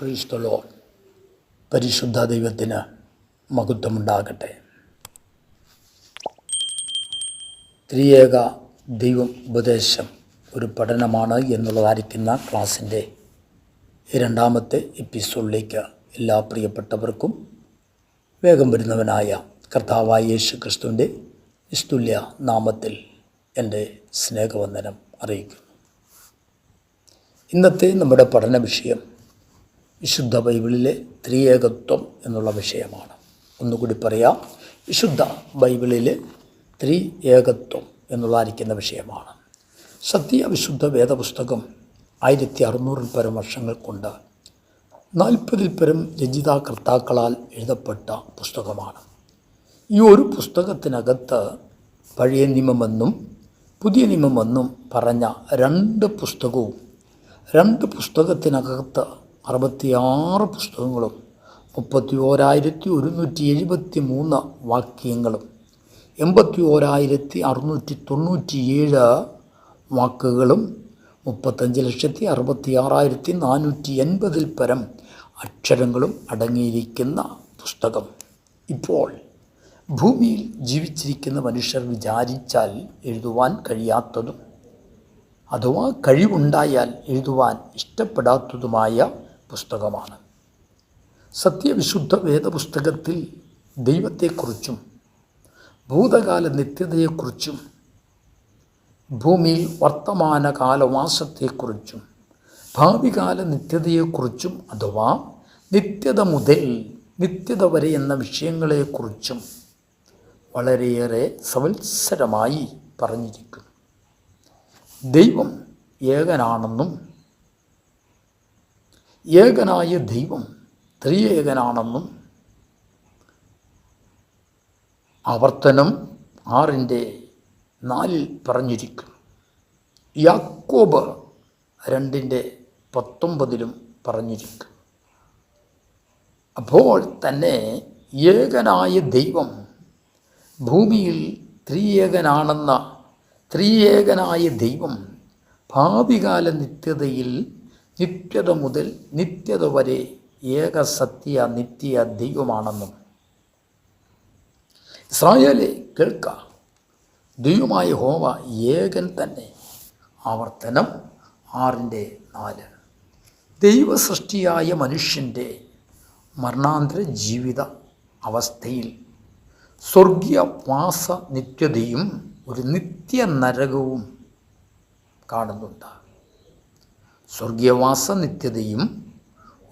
ക്രൈസ്തലോ പരിശുദ്ധ ദൈവത്തിന് മഹത്വമുണ്ടാകട്ടെ. ത്രിയേക ദൈവം ഉപദേശം ഒരു പഠനമാണ് എന്നുള്ളതായിരിക്കുന്ന ക്ലാസ്സിന്റെ രണ്ടാമത്തെ എപ്പിസോഡിലേക്ക് എല്ലാ പ്രിയപ്പെട്ടവർക്കും വേഗം വരുന്നവനായ കർത്താവായ യേശു ക്രിസ്തുവിന്റെ നിസ്തുല്യ നാമത്തിൽ എന്റെ സ്നേഹവന്ദനം അറിയിക്കുന്നു. ഇന്നത്തെ നമ്മുടെ പഠന വിഷയം വിശുദ്ധ ബൈബിളിലെ ത്രിയേകത്വം എന്നുള്ള വിഷയമാണ്. ഒന്നുകൂടി പറയാം. വിശുദ്ധ ബൈബിളിലെ ത്രിയേകത്വം എന്നുള്ളതായിരിക്കുന്ന വിഷയമാണ്. സത്യ വിശുദ്ധ വേദപുസ്തകം ആയിരത്തി അറുന്നൂറിൽ പരം വർഷങ്ങൾ കൊണ്ട് നാൽപ്പതിൽ പരം രചിതാകർത്താക്കളാൽ എഴുതപ്പെട്ട പുസ്തകമാണ്. ഈ ഒരു പുസ്തകത്തിനകത്ത് പഴയ നിയമമെന്നും പുതിയ നിയമമെന്നും പറഞ്ഞ രണ്ട് പുസ്തകവും രണ്ട് പുസ്തകത്തിനകത്ത് അറുപത്തിയാറ് പുസ്തകങ്ങളും മുപ്പത്തി ഓരായിരത്തി ഒരുന്നൂറ്റി എഴുപത്തി മൂന്ന് വാക്യങ്ങളും എൺപത്തി ഓരായിരത്തി അറുന്നൂറ്റി തൊണ്ണൂറ്റിയേഴ് വാക്കുകളും മുപ്പത്തഞ്ച് ലക്ഷത്തി അറുപത്തി ആറായിരത്തി നാനൂറ്റി എൺപതിൽ പരം അക്ഷരങ്ങളും അടങ്ങിയിരിക്കുന്ന പുസ്തകം. ഇപ്പോൾ ഭൂമിയിൽ ജീവിച്ചിരിക്കുന്ന മനുഷ്യർ വിചാരിച്ചാൽ എഴുതുവാൻ കഴിയാത്തതും അഥവാ കഴിവുണ്ടായാൽ എഴുതുവാൻ ഇഷ്ടപ്പെടാത്തതുമായ പുസ്തകമാണ്. സത്യവിശുദ്ധ വേദപുസ്തകത്തിൽ ദൈവത്തെക്കുറിച്ചും ഭൂതകാല നിത്യതയെക്കുറിച്ചും ഭൂമിയിൽ വർത്തമാനകാലവാസത്തെക്കുറിച്ചും ഭാവികാല നിത്യതയെക്കുറിച്ചും അഥവാ നിത്യത മുതൽ നിത്യത വരെ എന്ന വിഷയങ്ങളെക്കുറിച്ചും വളരെയേറെ സവത്സരമായി പറഞ്ഞിരിക്കുന്നു. ദൈവം ഏകനാണെന്നും ഏകനായ ദൈവം ത്രിയേകനാണെന്നും ആവർത്തനം ആറിന്റെ നാലിൽ പറഞ്ഞിരിക്കുന്നു യാക്കോബ് രണ്ടിന്റെ പത്തൊമ്പതിലും പറഞ്ഞിരിക്കും. അപ്പോൾ തന്നെ ഏകനായ ദൈവം ഭൂമിയിൽ ത്രിയേകനാണെന്ന ത്രിയേകനായ ദൈവം ഭാവികാല നിത്യതയിൽ നിത്യത മുതൽ നിത്യത വരെ ഏകസത്യ നിത്യ ദൈവമാണെന്നും. ഇസ്രായേലെ കേൾക്ക. ദൈവമായ ഹോവ ഏകൻ തന്നെ. ആവർത്തനം ആറിന്റെ നാല്. ദൈവസൃഷ്ടിയായ മനുഷ്യന്റെ മരണാന്തര ജീവിത അവസ്ഥയിൽ സ്വർഗീയ വാസ നിത്യതയും ഒരു നിത്യ നരകവും കാണുന്നുണ്ട്. സ്വർഗീയവാസ നിത്യതയും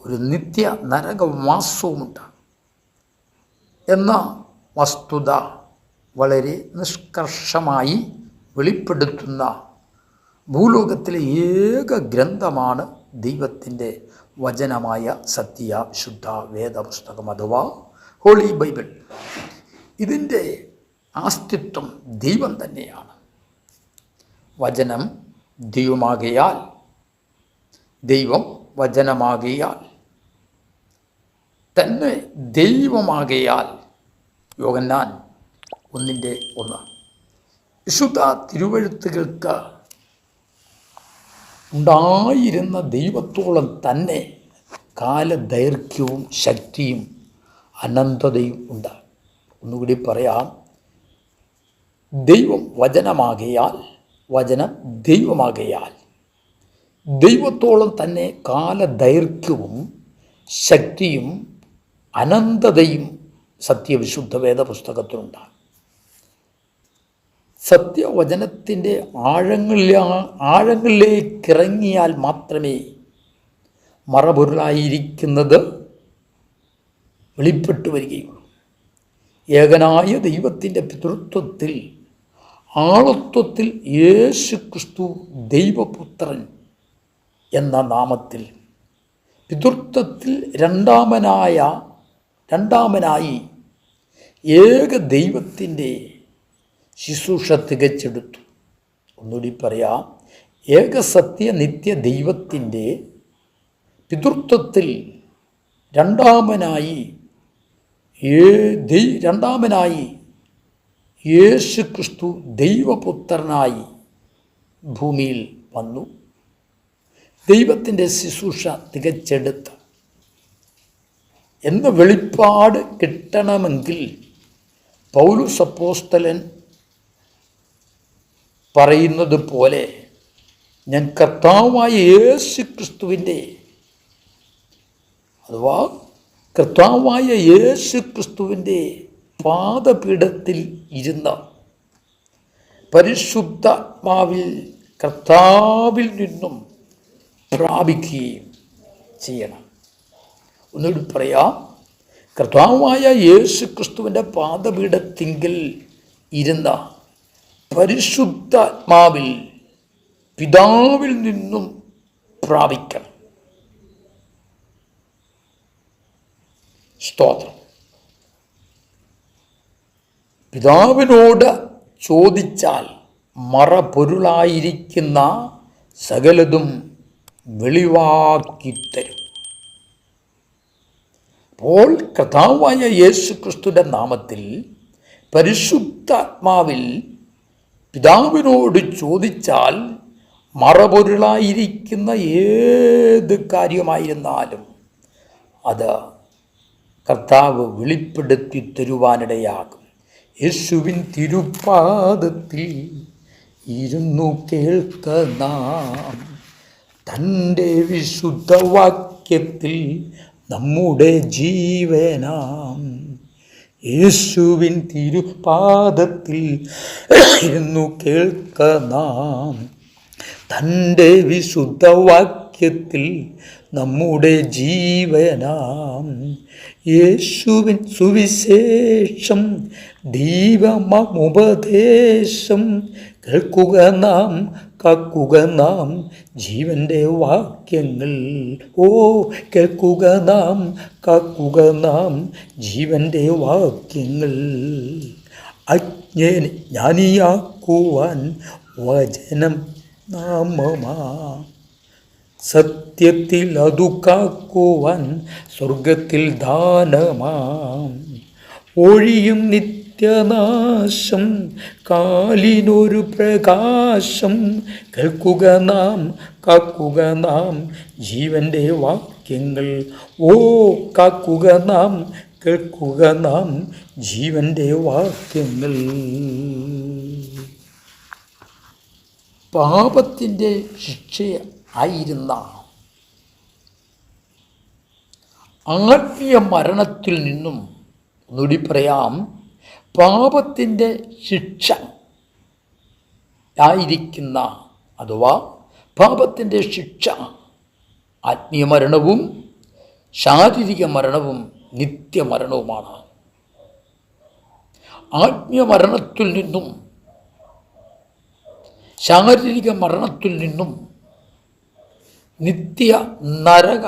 ഒരു നിത്യ നരകവാസവുമുണ്ട് എന്ന വസ്തുത വളരെ നിഷ്കർഷമായി വെളിപ്പെടുത്തുന്ന ഭൂലോകത്തിലെ ഏക ഗ്രന്ഥമാണ് ദൈവത്തിന്റെ വചനമായ സത്യ ശുദ്ധ വേദപുസ്തകം അഥവാ ഹോളി ബൈബിൾ. ഇതിന്റെ ആസ്തിത്വം ദൈവം തന്നെയാണ്. വചനം ദൈവമാകയാൽ ദൈവം വചനമാകിയാൽ. തന്നെ ദൈവമാകയാൽ. യോഗന്നാൻ ഒന്നിന്റെ ഒന്ന്. വിശുദ്ധ തിരുവഴുത്തുകൾക്ക് ഉണ്ടായിരുന്ന ദൈവത്തോളം തന്നെ കാലദൈർഘ്യവും ശക്തിയും അനന്തതയും ഉണ്ട്. ഒന്നുകൂടി പറയാം. ദൈവം വചനമാകയാൽ വചനം ദൈവമാകയാൽ ദൈവത്തോളം തന്നെ കാലദൈർഘ്യവും ശക്തിയും അനന്തതയും സത്യവിശുദ്ധ വേദ പുസ്തകത്തിലുണ്ട് സത്യവചനത്തിന്റെ ആഴങ്ങളിലെ ആഴങ്ങളിലേക്കിറങ്ങിയാൽ മാത്രമേ മറപൊരുളായിരിക്കുന്നത് വെളിപ്പെട്ടു വരികയുള്ളൂ. ഏകനായ ദൈവത്തിന്റെ പിതൃത്വത്തിൽ ആളത്വത്തിൽ യേശു ക്രിസ്തു ദൈവപുത്രൻ എന്ന നാമത്തിൽ. പിതൃത്വത്തിൽ രണ്ടാമനായ രണ്ടാമനായി ഏക ദൈവത്തിന്റെ ശുശ്രൂഷ തികച്ചെടുത്തു. ഒന്നുകൂടി പറയാം ഏകസത്യ നിത്യ ദൈവത്തിന്റെ പിതൃത്വത്തിൽ രണ്ടാമനായി ഏ ദൈ രണ്ടാമനായി യേശു ക്രിസ്തു ദൈവപുത്രനായി ഭൂമിയിൽ വന്നു. ദൈവത്തിന്റെ ശുശ്രൂഷ തികച്ചെടുത്ത് എന്ന് വെളിപ്പാട് കിട്ടണമെങ്കിൽ പൗലു അപ്പോസ്തലൻ പറയുന്നത് പോലെ ഞാൻ കർത്താവായ യേശു ക്രിസ്തുവിന്റെ അഥവാ കർത്താവായ യേശു ക്രിസ്തുവിന്റെ പാദപീഠത്തിൽ ഇരുന്ന പരിശുദ്ധാത്മാവിൽ കർത്താവിൽ നിന്നും പ്രാപിക്കുകയും ചെയ്യണം. ഒന്നുകൂടി പറയാം കർത്താവായ യേശു ക്രിസ്തുവിന്റെ പാദപീഠത്തിങ്കിൽ ഇരുന്ന പരിശുദ്ധാത്മാവിൽ പിതാവിൽ നിന്നും പ്രാപിക്കണം. സ്തോത്രം. പിതാവിനോട് ചോദിച്ചാൽ മറപൊരുളായിരിക്കുന്ന സകലതും വെളിവാക്കിത്തരും. അപ്പോൾ കഥാവായ യേശു ക്രിസ്തുവിന്റെ നാമത്തിൽ പരിശുദ്ധാത്മാവിൽ പിതാവിനോട് ചോദിച്ചാൽ മറപൊരുളായിരിക്കുന്ന ഏത് കാര്യമായിരുന്നാലും അത് കർത്താവ് വെളിപ്പെടുത്തി തരുവാനിടയാകും. യേശുവിൻ തിരുപ്പാദത്തിൽ ഇരുന്നു കേൾക്ക നാം. തന്റെ വിശുദ്ധവാക്യത്തിൽ നമ്മുടെ ജീവനാം. യേശുവിൻ തിരുപാദത്തിൽ ഇരുന്നു കേൾക്ക നാം. തന്റെ വിശുദ്ധവാക്യത്തിൽ നമ്മുടെ ജീവനാം. യേശുവിൻ സുവിശേഷം ദീപമുപദേശം കേൾക്കുക നാം കാക്കുക നാം ജീവന്റെ വാക്യങ്ങൾ. ഓ കേൾക്കുക നാം കാക്കുക നാം ജീവന്റെ വാക്യങ്ങൾ. അജ്ഞനെ ജ്ഞാനിയാക്കുവാൻ വചനം നാമമാ. സത്യത്തിൽ അതു കാക്കുവാൻ സ്വർഗത്തിൽ ദാനമാം. ഒഴിയും നിത്യനാശം കാലിനൊരു പ്രകാശം കേൾക്കുക നാം കാക്കുക നാം ജീവന്റെ വാക്യങ്ങൾ ഓ കാക്കുക നാം കേൾക്കുക നാം ജീവന്റെ വാക്യങ്ങൾ. പാപത്തിന്റെ ശിക്ഷ ആയിരുന്ന ആത്മീയ മരണത്തിൽ നിന്നും ഒന്നുകൂടി പറയാം. പാപത്തിന്റെ ശിക്ഷ ആയിരിക്കുന്ന അഥവാ പാപത്തിന്റെ ശിക്ഷ ആത്മീയ മരണവും ശാരീരിക മരണവും നിത്യമരണവുമാണ്. ആത്മീയ മരണത്തിൽ നിന്നും ശാരീരിക മരണത്തിൽ നിന്നും നിത്യ നരക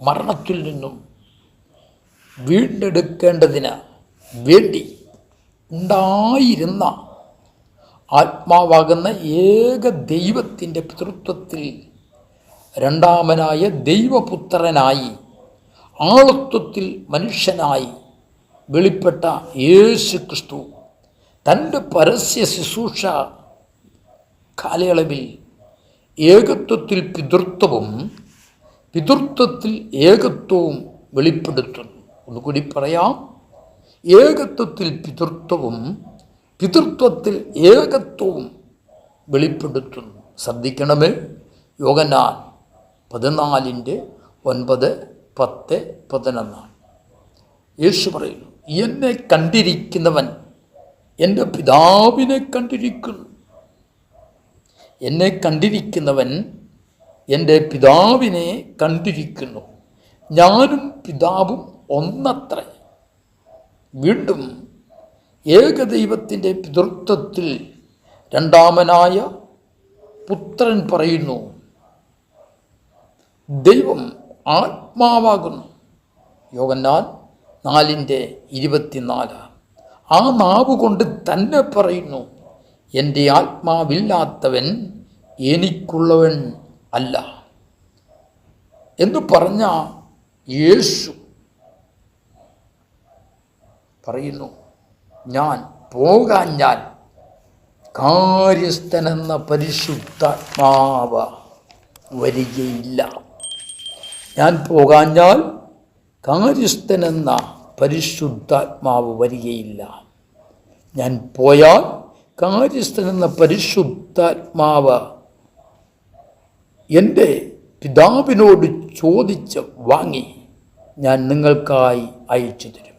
മരണത്തിൽ നിന്നും വീണ്ടെടുക്കേണ്ടതിന് വേണ്ടി ഉണ്ടായിരുന്ന ആത്മാവാകുന്ന ഏക ദൈവത്തിന്റെ പിതൃത്വത്തിൽ രണ്ടാമനായ ദൈവപുത്രനായി ആളത്വത്തിൽ മനുഷ്യനായി വെളിപ്പെട്ട യേശു ക്രിസ്തു തന്റെ പരസ്യ ശുശ്രൂഷ കാലയളവിൽ ഏകത്വത്തിൽ പിതൃത്വവും പിതൃത്വത്തിൽ ഏകത്വവും വെളിപ്പെടുത്തുന്നു. ഒന്നുകൂടി പറയാം. ഏകത്വത്തിൽ പിതൃത്വവും പിതൃത്വത്തിൽ ഏകത്വവും വെളിപ്പെടുത്തുന്നു. ശ്രദ്ധിക്കണമേ. യോഗനാൻ പതിനാലിന്റെ ഒൻപത് പത്ത് പതിനൊന്നാണ്. യേശു പറയുന്നു എന്നെ കണ്ടിരിക്കുന്നവൻ എന്റെ പിതാവിനെ കണ്ടിരിക്കുന്നു. എന്നെ കണ്ടിരിക്കുന്നവൻ എന്റെ പിതാവിനെ കണ്ടിരിക്കുന്നു. ഞാനും പിതാവും ഒന്നത്രേ. വീണ്ടും ഏകദൈവത്തിന്റെ പിതൃത്വത്തിൽ രണ്ടാമനായ പുത്രൻ പറയുന്നു ദൈവം ആത്മാവാകുന്നു. യോഗന്നാൻ നാലിന്റെ ഇരുപത്തിനാല്. ആ നാവ് കൊണ്ട് തന്നെ പറയുന്നു എന്റെ ആത്മാവില്ലാത്തവൻ എനിക്കുള്ളവൻ അല്ല. എന്ന് പറഞ്ഞ യേശു പറയുന്നു. ഞാൻ പോകാൻ ഞാൻ കാര്യസ്ഥനെന്ന പരിശുദ്ധാത്മാവ് വരികയില്ല. ഞാൻ പോകാഞ്ഞാൽ കാര്യസ്ഥനെന്ന പരിശുദ്ധാത്മാവ് വരികയില്ല. ഞാൻ പോയാൽ കാര്യസ്ഥനെന്ന പരിശുദ്ധാത്മാവ് എന്റെ പിതാവിനോട് ചോദിച്ച് വാങ്ങി ഞാൻ നിങ്ങൾക്കായി അയച്ചു തരും.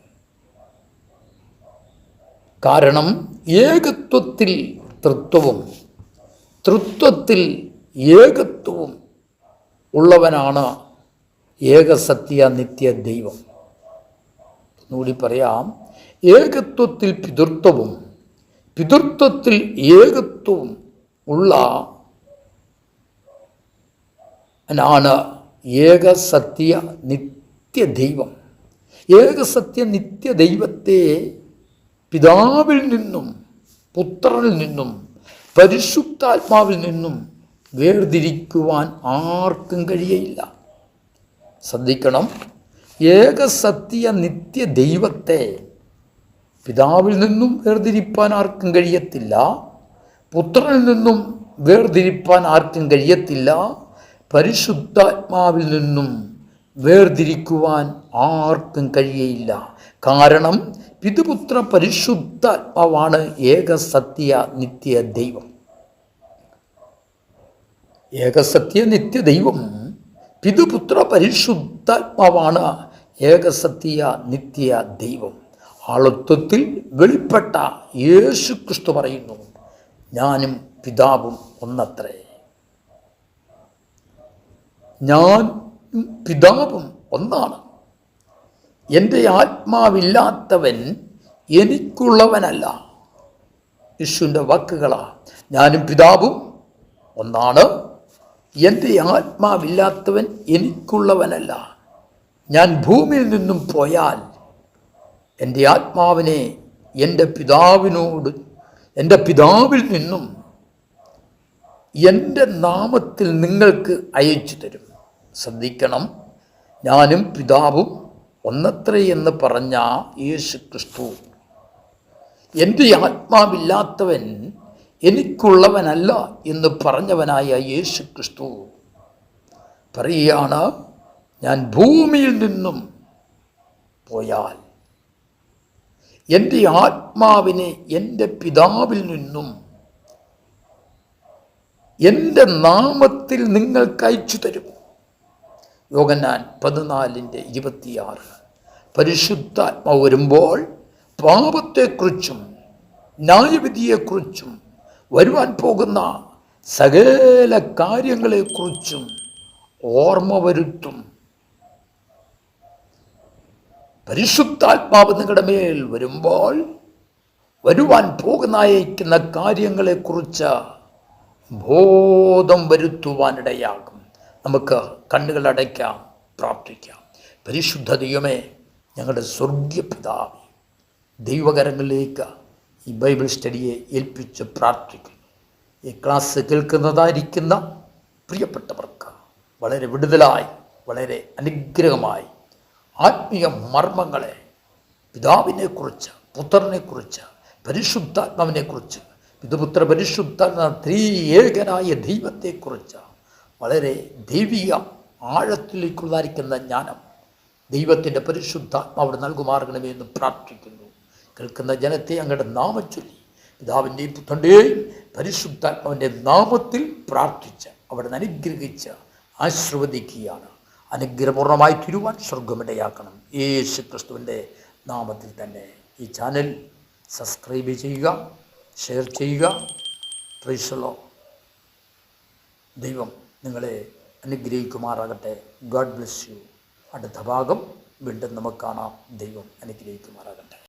കാരണം ഏകത്വത്തിൽ തൃത്വവും തൃത്വത്തിൽ ഏകത്വവും ഉള്ളവനാണ് ഏകസത്യ നിത്യ ദൈവം. ഒന്നുകൂടി പറയാം ഏകത്വത്തിൽ പിതൃത്വവും പിതൃത്വത്തിൽ ഏകത്വവും ഉള്ള ആണ് ഏകസത്യ നിത്യ ദൈവം. ഏകസത്യ നിത്യ ദൈവത്തെ പിതാവിൽ നിന്നും പുത്രനിൽ നിന്നും പരിശുദ്ധാത്മാവിൽ നിന്നും വേർതിരിക്കുവാൻ ആർക്കും കഴിയയില്ല. ശ്രദ്ധിക്കണം. ഏകസത്യ നിത്യ ദൈവത്തെ പിതാവിൽ നിന്നും വേർതിരിപ്പാൻ ആർക്കും കഴിയത്തില്ല. പുത്രനിൽ നിന്നും വേർതിരിപ്പാൻ ആർക്കും കഴിയത്തില്ല. പരിശുദ്ധാത്മാവിൽ നിന്നും വേർതിരിക്കുവാൻ ആർക്കും കഴിയയില്ല. കാരണം പിതുപുത്ര പരിശുദ്ധാത്മാവാണ് ഏകസത്യ നിത്യ ദൈവം. ഏകസത്യ നിത്യ ദൈവം. പിതുപുത്ര പരിശുദ്ധാത്മാവാണ് ഏകസത്യ നിത്യ ദൈവം. ആളത്വത്തിൽ വെളിപ്പെട്ട യേശു ക്രിസ്തു പറയുന്നു ഞാനും പിതാവും ഒന്നത്രേ. ഞാൻ പിതാവും ഒന്നാണ്. എന്റെ ആത്മാവില്ലാത്തവൻ എനിക്കുള്ളവനല്ല. യേശുവിന്റെ വാക്കുകളാ. ഞാനും പിതാവും ഒന്നാണ്. എന്റെ ആത്മാവില്ലാത്തവൻ എനിക്കുള്ളവനല്ല. ഞാൻ ഭൂമിയിൽ നിന്നും പോയാൽ എന്റെ ആത്മാവിനെ എന്റെ പിതാവിനോട് എന്റെ പിതാവിൽ നിന്നും എന്റെ നാമത്തിൽ നിങ്ങൾക്ക് അയച്ചു തരും. ശ്രദ്ധിക്കണം. ഞാനും പിതാവും ഒന്നത്രേ എന്ന് പറഞ്ഞ യേശു ക്രിസ്തു എന്റെ ആത്മാവില്ലാത്തവൻ എനിക്കുള്ളവനല്ല എന്ന് പറഞ്ഞവനായ യേശു ക്രിസ്തു പറയുകയാണ് ഞാൻ ഭൂമിയിൽ നിന്നും പോയാൽ എന്റെ ആത്മാവിനെ എന്റെ പിതാവിൽ നിന്നും എന്റെ നാമത്തിൽ നിങ്ങൾക്ക് അയച്ചു തരും യോഗന്നാൻ പതിനാലിന്റെ ഇരുപത്തിയാറ്. പരിശുദ്ധാത്മാവ് വരുമ്പോൾ പാപത്തെക്കുറിച്ചും ന്യായവിധിയെക്കുറിച്ചും വരുവാൻ പോകുന്ന സകല കാര്യങ്ങളെക്കുറിച്ചും ഓർമ്മ വരുത്തും. പരിശുദ്ധാത്മാവ് നിങ്ങളുടെ മേൽ വരുമ്പോൾ വരുവാൻ പോകുന്ന കാര്യങ്ങളെക്കുറിച്ച് ബോധം വരുത്തുവാനിടയാകും. നമുക്ക് കണ്ണുകൾ അടയ്ക്കാം പ്രാർത്ഥിക്കാം. പരിശുദ്ധ ദൈവമേ ഞങ്ങളുടെ സ്വർഗീയ ദൈവകരങ്ങളിലേക്ക് ഈ ബൈബിൾ സ്റ്റഡിയെ ഏൽപ്പിച്ച് പ്രാർത്ഥിക്കുന്നു. ഈ ക്ലാസ് കേൾക്കുന്നതായിരിക്കുന്ന പ്രിയപ്പെട്ടവർക്ക് വളരെ വിടുതലായി വളരെ അനുഗ്രഹമായി ആത്മീയ മർമ്മങ്ങളെ പിതാവിനെക്കുറിച്ച് പുത്രനെക്കുറിച്ച് പരിശുദ്ധാത്മാവിനെക്കുറിച്ച് പിതുപുത്ര പരിശുദ്ധ ഏകനായ ദൈവത്തെക്കുറിച്ച് വളരെ ദൈവിക ആഴത്തിലേക്കുള്ളതായിരിക്കുന്ന ജ്ഞാനം ദൈവത്തിന്റെ പരിശുദ്ധാത്മാവ് നൽകുമാർഗണമേ എന്ന് പ്രാർത്ഥിക്കുന്നു. കേൾക്കുന്ന ജനത്തെ അങ്ങയുടെ നാമം ചൊല്ലി പിതാവിന്റെയും പുത്രന്റെയും പരിശുദ്ധാത്മാവിന്റെ നാമത്തിൽ പ്രാർത്ഥിച്ച് അവിടെ അനുഗ്രഹിച്ച് ആശീർവദിക്കുകയാണ്. അനുഗ്രഹപൂർണമായി തിരുവാൻ സ്വർഗമിടയാക്കണം യേശു ക്രിസ്തുവിന്റെ നാമത്തിൽ തന്നെ ഈ ചാനൽ സബ്സ്ക്രൈബ് ചെയ്യുക ഷെയർ ചെയ്യുക. പ്രൈസലോ ദൈവം നിങ്ങളെ അനുഗ്രഹിക്കുമാറാകട്ടെ. ഗോഡ് ബ്ലെസ് യു അടുത്ത ഭാഗം വീണ്ടും നമുക്ക് കാണാം. ദൈവം അനുഗ്രഹിക്കുമാറാകട്ടെ.